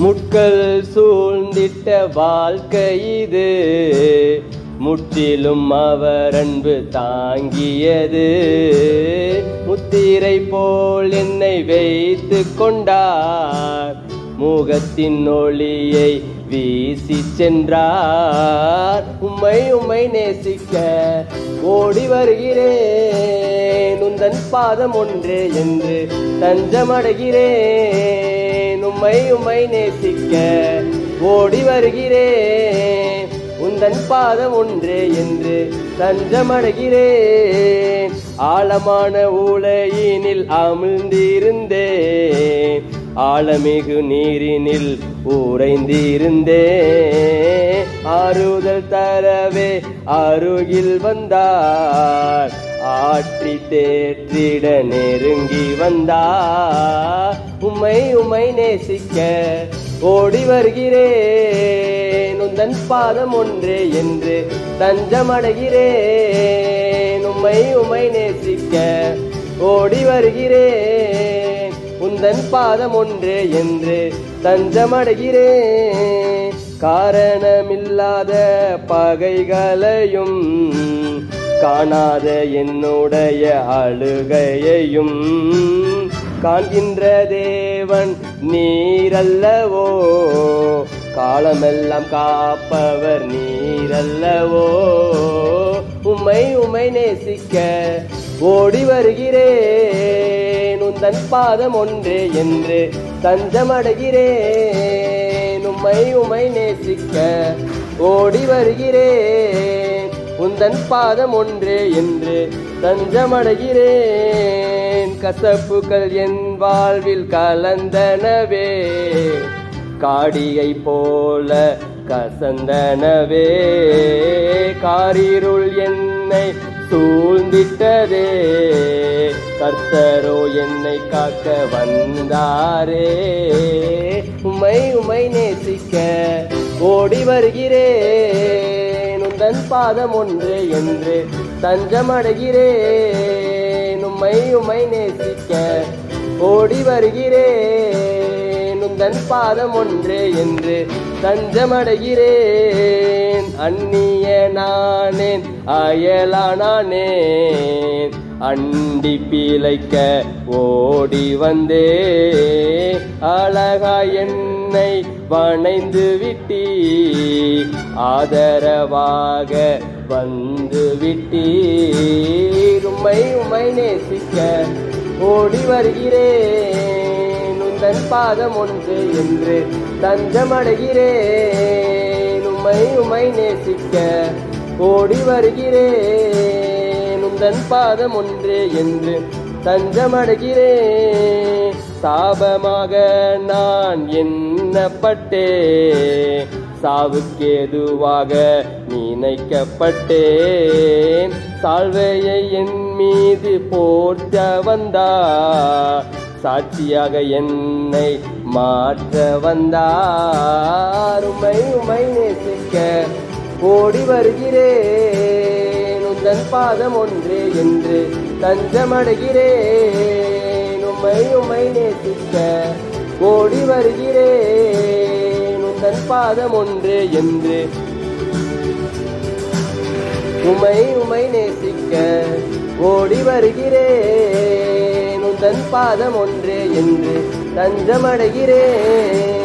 முட்கள் சூழ்ந்திட்ட வாழ்க்கை இது. முற்றிலும் அவர் அன்பு தாங்கியது. முத்திரை போல் என்னை வைத்து கொண்டார். மூகத்தின் ஒளியை வீசி சென்றார். உம்மை உம்மை நேசிக்க ஓடி வருகிறேன். உந்தன் பாதம் ஒன்றே என்று தஞ்சமடைகிறேன். உம்மை உம்மை நேசிக்க ஓடி வருகிறேன். உந்தன் பாதம் ஒன்றே என்று தஞ்சமடைகிறேன். ஆழமான ஊழையினில் அமிழ்ந்திருந்தேன். ஆழமிகு நீரினில் உறைந்திருந்தேன். ஆறுதல் தரவே அருகில் வந்தார். ஆற்றி தேற்றிட நெருங்கி வந்தார். உம்மை உம்மை நேசிக்க ஓடி வருகிறேன். உந்தன் பாதம் ஒன்றே என்று தஞ்சமடைகிறேன். உம்மை உம்மை நேசிக்க ஓடி வருகிறேன். உந்தன் பாதம் ஒன்றே என்று தஞ்சமடைகிறேன். காரணமில்லாத பகைகளையும் காணாத என்னுடைய அழுகையையும் காண்கின்ற தேவன் நீரல்லவோ? காலமெல்லாம் காப்பவர் நீரல்லவோ? உம்மை உம்மை நேசிக்க ஓடி வருகிறேன். உந்தன் பாதம் ஒன்றே என்று தஞ்சமடைகிறேன். உம்மை உம்மை நேசிக்க ஓடி வருகிறேன். உந்தன் பாதம் ஒன்றே என்று தஞ்சமடைகிறேன். கசப்புகள் என் வாழ்வில் கலந்தனவே. காடியை போல கசந்தனவே. காரிருள் என்னை சூழ்ந்திட்டதே. கர்த்தரோ என்னை காக்க வந்தாரே. உமை உமை நேசிக்க ஓடி வருகிறேன். உந்தன் பாதம் ஒன்று என்று தஞ்சமடைகிறேன். உம்மை உமை நேசிக்க ஓடி வருகிறேன். உந்தன் பாதம் ஒன்று என்று தஞ்சமடைகிறேன். அந்நிய நானேன் அயலானானேன். அண்டி பிழைக்க ஓடி வந்தே. அழகா என்னை வணைந்து விட்டி ஆதரவாக வந்து விட்டீர். உம்மை உம்மை நேசிக்க ஓடி வருகிறேன். உந்தன் பாதம் ஒன்று என்று தஞ்சமடைகிறேன். உம்மை உம்மை நேசிக்க ஓடி வருகிறேன். உந்தன் பாதம் ஒன்று என்று தஞ்சமடைகிறேன். சாபமாக நான் சாவுக்கு எதுவாக நினைக்கப்பட்டேன். சால்வையை என் மீது போற்ற வந்தா சாட்சியாக என்னை மாற்ற வந்தார் உமை உமை நேசிக்க ஓடி வருகிறேன். உந்தன் பாதம் ஒன்று என்று தஞ்சமடைகிறேன். உமை உமை நேசிக்க ஓடி வருகிறேன். உந்தன் பாதம் ஒன்று என்று. உமை உமை நேசிக்க ஓடி வருகிறேன். உந்தன் பாதம் ஒன்றே என்று தஞ்சமடைகிறேன்.